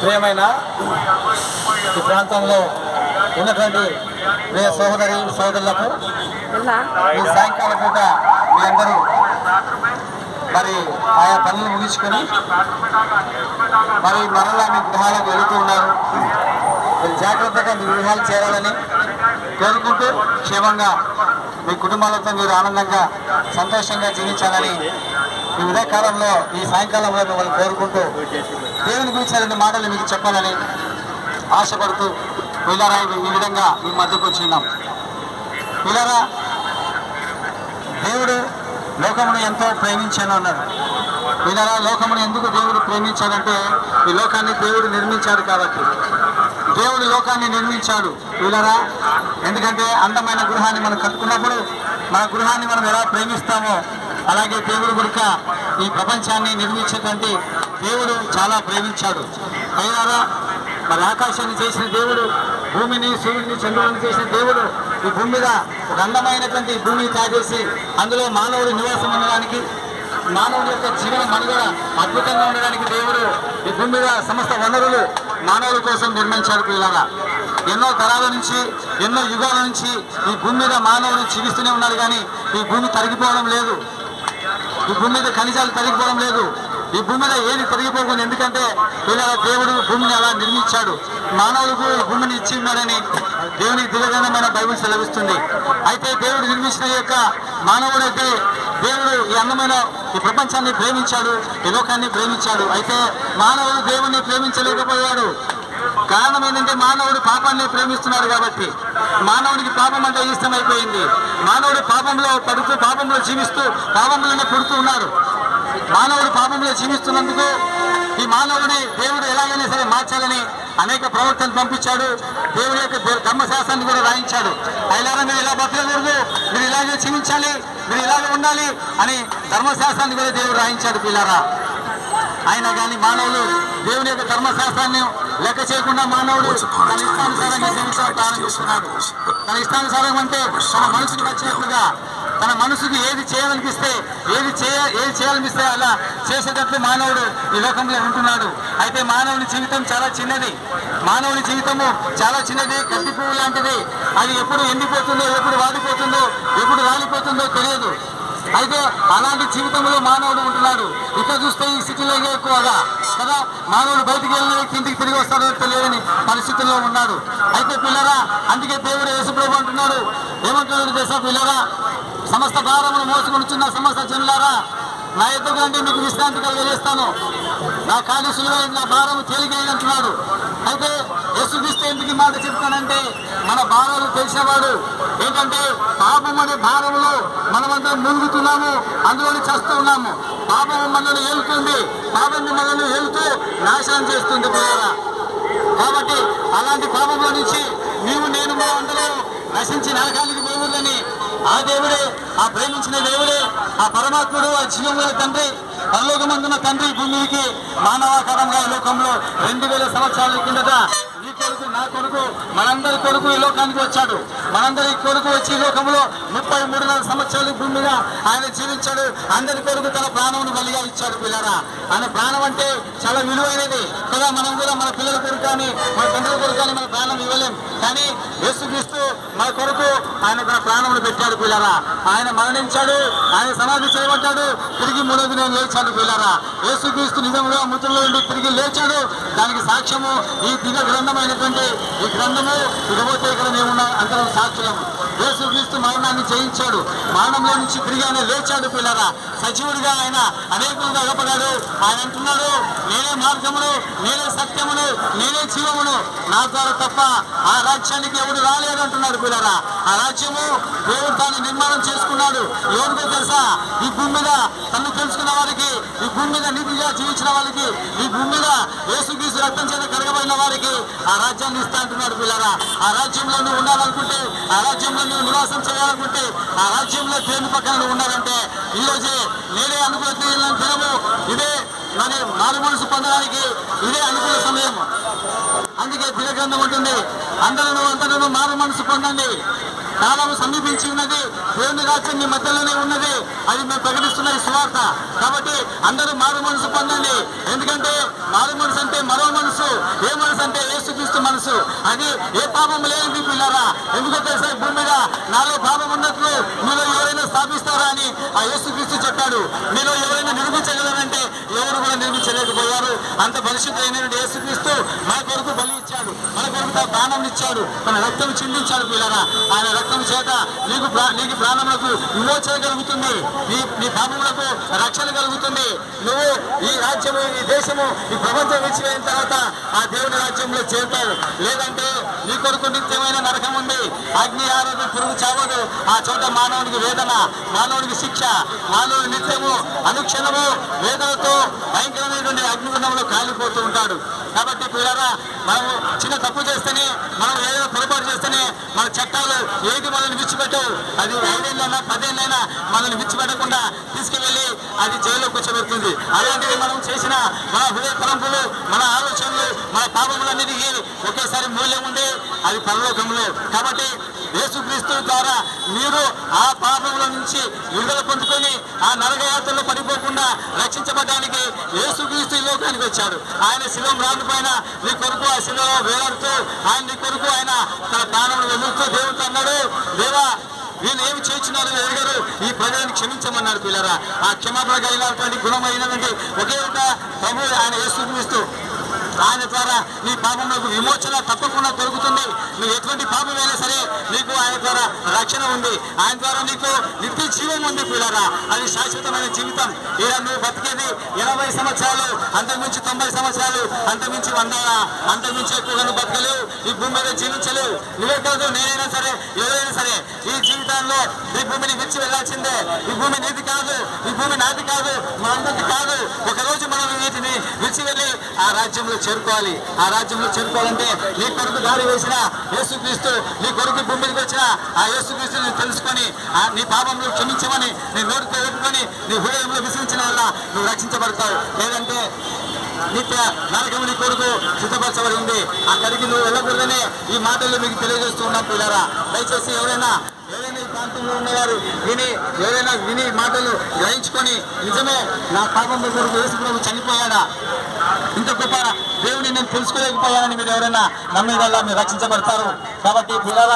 ప్రియమైన ఈ ప్రాంతంలో ఉన్నటువంటి ప్రియ సోదరి సోదరులకు ఈ సాయంకాలం పూట మీ అందరూ మరి ఆయా పనులు ముగించుకొని మరి మరలా మీ గృహాలకు వెళుతూ ఉన్నారు. మీరు జాగ్రత్తగా మీ గృహాలు చేరాలని కోరుకుంటూ క్షేమంగా మీ కుటుంబాలతో మీరు ఆనందంగా సంతోషంగా జీవించాలని ఈ ఉదయకాలంలో ఈ సాయంకాలంలో మిమ్మల్ని కోరుకుంటూ దేవుని గురించి రెండు మాటలు మీకు చెప్పాలని ఆశపడుతూ పిల్లరా ఈ విధంగా మీ మధ్యకు వచ్చి ఉన్నాం. పిల్లరా దేవుడు లోకమును ఎంతో ప్రేమించాను అన్నాడు. పిల్లరా లోకమును ఎందుకు దేవుడు ప్రేమించాడంటే ఈ లోకాన్ని దేవుడు నిర్మించాడు కాబట్టి. దేవుడు లోకాన్ని నిర్మించాడు. వీళ్ళరా ఎందుకంటే అందమైన గృహాన్ని మనం కట్టుకున్నప్పుడు మన గృహాన్ని మనం ఎలా ప్రేమిస్తామో అలాగే దేవుడు గురిక ఈ ప్రపంచాన్ని నిర్మించేటువంటి దేవుడు చాలా ప్రేమించాడు. అయినారా? మరి ఆకాశాన్ని చేసిన దేవుడు భూమిని సూర్యుడిని చంద్రుడిని చేసిన దేవుడు ఈ భూమి మీద ఒక అందమైనటువంటి భూమిని తయారు అందులో మానవుడు నివాసం ఉండడానికి మానవుడి యొక్క జీవన మనుగడ అద్భుతంగా ఉండడానికి దేవుడు ఈ భూమి మీద సమస్త వనరులు మానవుల కోసం నిర్మించాడు పిల్లగా ఎన్నో తరాల నుంచి ఎన్నో యుగాల నుంచి ఈ భూమి మీద మానవులు జీవిస్తూనే ఉన్నారు కానీ ఈ భూమి తరిగిపోవడం లేదు. ఈ భూమి మీద ఖనిజాలు తరిగిపోవడం లేదు. ఈ భూమి మీద ఏది తొలగిపోకుండా ఎందుకంటే పిల్లల దేవుడు భూమిని అలా నిర్మించాడు. మానవులకు భూమిని ఇచ్చి ఉన్నాడని దేవుని దివ్యగ్రంథమైన బైబిల్ సెలవిస్తుంది. అయితే దేవుడు నిర్మించిన యొక్క మానవుడైతే దేవుడు ఈ అందమైన ఈ ప్రపంచాన్ని ప్రేమించాడు ఈ లోకాన్ని ప్రేమించాడు. అయితే మానవుడు దేవుణ్ణి ప్రేమించలేకపోయాడు. కారణం ఏంటంటే మానవుడు పాపాన్ని ప్రేమిస్తున్నాడు కాబట్టి. మానవుడికి పాపం అంటే ఇష్టమైపోయింది. మానవుడు పాపంలో పడుతూ పాపంలో జీవిస్తూ పాపంలోనే పుడుతూ ఉన్నారు. మానవుడు పాపంలో జీవిస్తున్నందుకు ఈ మానవుని దేవుడు ఎలాగైనా సరే మార్చాలని అనేక ప్రవర్తనలు పంపించాడు. దేవుడి యొక్క ధర్మశాస్త్రాన్ని కూడా రాయించాడు. అయినా మీరు ఇలా బతకకూడదు. మీరు ఇలాగే జీవించాలి. మీరు ఇలాగే ఉండాలి అని ధర్మశాస్త్రాన్ని కూడా దేవుడు రాయించాడు పిల్లారా అయినా కానీ మానవులు దేవుని యొక్క ధర్మశాస్త్రాన్ని లెక్క చేయకుండా మానవుడు తన ఇష్టానుసారంగా జీవించడం ప్రారంభిస్తున్నాడు తన ఇష్టానుసారం అంటే తన మనసుకు వచ్చినట్లుగా తన మనసుకు ఏది చేయాలనిపిస్తే ఏది చేయ ఏది చేయాలనిపిస్తే అలా చేసేటట్లు మానవుడు ఈ లోకంలో ఉంటున్నాడు. అయితే మానవుని జీవితం చాలా చిన్నది. మానవుని జీవితము చాలా చిన్నది గడ్డి పువ్వు లాంటిది. అది ఎప్పుడు ఎండిపోతుందో ఎప్పుడు వాడిపోతుందో ఎప్పుడు రాలిపోతుందో తెలియదు. అయితే అలాంటి జీవితంలో మానవుడు ఉంటున్నాడు. ఇక్కడ చూస్తే ఈ సిటీలో ఎక్కువగా కదా? మానవుడు బయటికి వెళ్ళి కిందికి తిరిగి వస్తాడో తెలియని పరిస్థితుల్లో ఉన్నాడు. అయితే పిల్లరా అందుకే దేవుడు యేసుప్రభు అంటున్నాడు. ఏమంటున్నాడు తెలుసా పిల్లరా? సమస్త భారమును మోసుకొనిచున్న సమస్త జనులారా నా ఎద్దుకు అంటే మీకు విశ్రాంతి కలిగజేస్తాను. నా ఖాళీ సులువైన నా భారము తేలికైనంటున్నాడు. అయితే యేసుక్రీస్తు ఎందుకు మాట చెప్తానంటే మన భారాలు తెలిసినవాడు. ఏంటంటే పాపం అనే భారంలో మనమంతా మునుగుతున్నాము అందులోనే చేస్తూ ఉన్నాము. పాపం మనల్ని ఏలుతుంది పాపం మనల్ని ఏలుతూ నాశనం చేస్తుంది పిల్లరా. కాబట్టి అలాంటి పాపంలో నుంచి నీవు నేను మా అందరూ నశించి నరకానికి పోవద్దని ఆ దేవుడే ఆ ప్రేమించిన దేవుడే ఆ పరమాత్ముడు ఆ జీవముల తండ్రి పరలోకమందున తండ్రి భూమికి మానవాకారంగా ఈ లోకంలో రెండు వేల సంవత్సరాల కిందట నీ కొడుకు నా కొడుకు మనందరి కొడుకు ఈ లోకానికి వచ్చాడు. మనందరి కొడుకు వచ్చి ఈ లోకంలో ముప్పై మూడున్నర సంవత్సరాలు భూమి మీద ఆయన జీవించాడు. అందరి కొడుకు తన ప్రాణమును బలిగా ఇచ్చాడు పిల్లరా ఆయన ప్రాణం అంటే చాలా విలువైనది. కదా మనం కూడా మన పిల్లల కొడుకు కానీ మన తండ్రుల కొడుకు కానీ మన ప్రాణం ఇవ్వలేం. కానీ యేసుక్రీస్తు మన కొరకు ఆయన తన ప్రాణమును పెట్టాడు పిల్లరా ఆయన మరణించాడు ఆయన సమాధి చేయబడ్డాడు తిరిగి మూడో దినం లేచాడు పిల్లరా యేసుక్రీస్తు నిజంగా మృతుల్లో నుండి తిరిగి లేచాడు. దానికి సాక్ష్యము ఈ దివ్య గ్రంథమైనటువంటి ఈ గ్రంథము ఇకపోతే ఇక్కడ ఉన్న అందరం సాక్షులము యేసుక్రీస్తు మరణాన్ని జయించాడు. మరణంలో నుంచి తిరిగి ఆయన లేచాడు పిల్లరా. సజీవుడిగా ఆయన అనేకులుగా అగపడాడు ఆయన అంటున్నాడు నేనే మార్గమును నేనే సత్యమును నేనే జీవమును. నా ద్వారా తప్ప ఆ రాజ్యానికి ఎవడు రాలేడు అంటున్నాడు పిల్లరా. ఆ రాజ్యము దేవుడు తాను నిర్మాణం చేసుకున్నాడు. ఎవరికో తెలుసా? ఈ భూమి మీద తను తెలుసుకున్న వారికి ఈ భూమి మీద నీతిగా జీవించిన వాళ్ళకి ఈ భూమి ఏసుక్రీస్తు రక్తం చేత కరగబడిన వారికి ఆ రాజ్యాన్ని ఇస్తా అంటున్నాడు పిల్లరా. ఆ రాజ్యంలో నువ్వు ఉండాలనుకుంటే ఆ రాజ్యంలో నువ్వు నివాసం చేయాలనుకుంటే ఆ రాజ్యంలో దేవుని పక్కన నువ్వు ఉండాలంటే ఈ నేనే అనుకూల దినము ఇదే మరి మారు మనసు పొందడానికి ఇదే అనుకూల సమయం. అందుకే దినగ్రంథం ఉంటుంది అందరూ అందరూ మారు మనసు పొందండి. కాలం సమీపించి ఉన్నది దేవుని రాజ్యం మీ మధ్యలోనే ఉన్నది. అది మేము ప్రకటిస్తున్న ఈ సువార్త. కాబట్టి అందరూ మారు మనసు పొందండి. ఎందుకంటే మారు మనసు అంటే మరో మనసు ఏ మనసు అంటే యేసుక్రీస్తు మనసు. అది ఏ పాపం లేని పిల్లరా? ఎందుకంటే సరే భూమి మీద నాలో పాపం ఉన్నట్లు మీరు ఎవరైనా స్థాపిస్తారా అని ఆ యేసుక్రీస్తు చెప్పాడు. మీరు ఎవరైనా నిర్మించగలరంటే ఎవరు అంత పరిశుద్ధమైన యేసుక్రీస్తు మన కొరకు బలి ఇచ్చాడు. మన కొరకు ప్రాణం ఇచ్చాడు. తన రక్తం చిందించాడు పిల్లరా. ఆయన రక్తం చేత నీకు నీకు ప్రాణములకు విమోచన కలుగుతుంది. నీ నీ పాపములకు రక్షణ కలుగుతుంది. నువ్వు ఈ రాజ్యము ఈ దేశము ఈ ప్రపంచం విడిచిపోయిన తర్వాత ఆ దేవుని రాజ్యంలో చేరుతావు. లేదంటే నీ కొరకు నిత్యమైన నరకం ఉంది. అగ్ని ఆరోగ్య పురుగు చావదు. ఆ చోట మానవునికి వేదన మానవునికి శిక్ష మానవుని నిత్యము అనుక్షణము వేదనతో భయంకరమైనటువంటి అగ్నిగుండంలో కాలిపోతూ ఉంటాడు. కాబట్టి పిల్లరా మనము చిన్న తప్పు చేస్తేనే మనం ఏదైనా పొరపాటు చేస్తేనే మన చట్టాలు ఏది మనల్ని విచ్చిపెట్టవు అది ఐదేళ్ళైనా పదేళ్ళైనా మనల్ని విచ్చిపెట్టకుండా తీసుకువెళ్ళి అది జైల్లో కూర్చోబెడుతుంది అలాంటివి మనం చేసిన మన హృదయ తలంపులు మన ఆలోచనలు మన పాపములన్నిటికీ ఒకేసారి మూల్యం ఉంది అది పరలోకంలో. కాబట్టి యేసుక్రీస్తు ద్వారా మీరు ఆ పాపముల నుంచి విడుదల పొందుకొని ఆ నరగయాత్రలో పడిపోకుండా రక్షించబడడానికి యేసుక్రీస్తు ఈ లోకానికి వచ్చాడు. ఆయన శిలం రాను పైన నీ కొరకు ఆ శిలలో వేలాడుతూ ఆయన నీ కొరకు ఆయన తన ప్రాణములు వెలుగుతూ దేవుడితో అన్నాడు. దేవా వీళ్ళు ఏమి చేయించినారు ఎరగరు ఈ ప్రజలను క్షమించమన్నారు పిల్లరా. ఆ క్షమాపణ కలిగినటువంటి గుణం ఒకే ఒక ప్రభు ఆయన యేసుక్రీస్తు ఆయన ద్వారా నీ పాపములకు విమోచన తప్పకుండా దొరుకుతుంది నువ్వు ఎటువంటి అయినా సరే నీకు ఆయన ద్వారా రక్షణ ఉంది. ఆయన ద్వారా నీకు నిత్య జీవం ఉంది పిల్లరా. అది శాశ్వతమైన జీవితం. ఇలా నువ్వు బతికేది ఎనభై సంవత్సరాలు అంతకుమించి తొంభై సంవత్సరాలు అంతకుమించి వంద అంతకుమించి ఎక్కువగా నువ్వు బతకలేవు ఈ భూమి మీద జీవించలేవు. నువ్వే కాదు నేనైనా సరే ఎవరైనా సరే ఈ జీవితంలో ఈ భూమిని విడిచి వెళ్ళాల్సిందే. ఈ భూమి నీది కాదు ఈ భూమి నాది కాదు మనందరిది కాదు. ఒక రోజు మనం వీటిని విడిచి వెళ్ళి ఆ రాజ్యంలో చేరుకోవాలి. ఆ రాజ్యంలో చేరుకోవాలంటే నీ కొరకు దారి వేసిన యేసుక్రీస్తు నీ కొరకు భూమికి వచ్చిన ఆ యేసుక్రీస్తుని తెలుసుకొని ఆ నీ పాపంలో క్షమించమని నీ నోటితో పెట్టుకొని నీ హృదయంలో విసిరించిన వల్ల నువ్వు రక్షించబడతావు. లేదంటే నిత్య నరకము నీ కొడుకు సిద్ధపరచబడి ఉంది. అక్కడికి నువ్వు వెళ్ళకూడదనే ఈ మాటలు మీకు తెలియజేస్తూ ఉన్నాం పిల్లరా. దయచేసి ఎవరైనా ఎవరైనా ఈ ప్రాంతంలో ఉన్నవారు విని ఎవరైనా విని మాటలు గ్రహించుకొని నిజమే నా పాపం కొరకు వేసుకున్నప్పుడు చనిపోయాడా? ఇంత గొప్ప దేవుని నేను తెలుసుకోలేకపోయానని మీరు ఎవరైనా నమ్మేదల్లా మీరు రక్షించబడతారు. కాబట్టి పిల్లల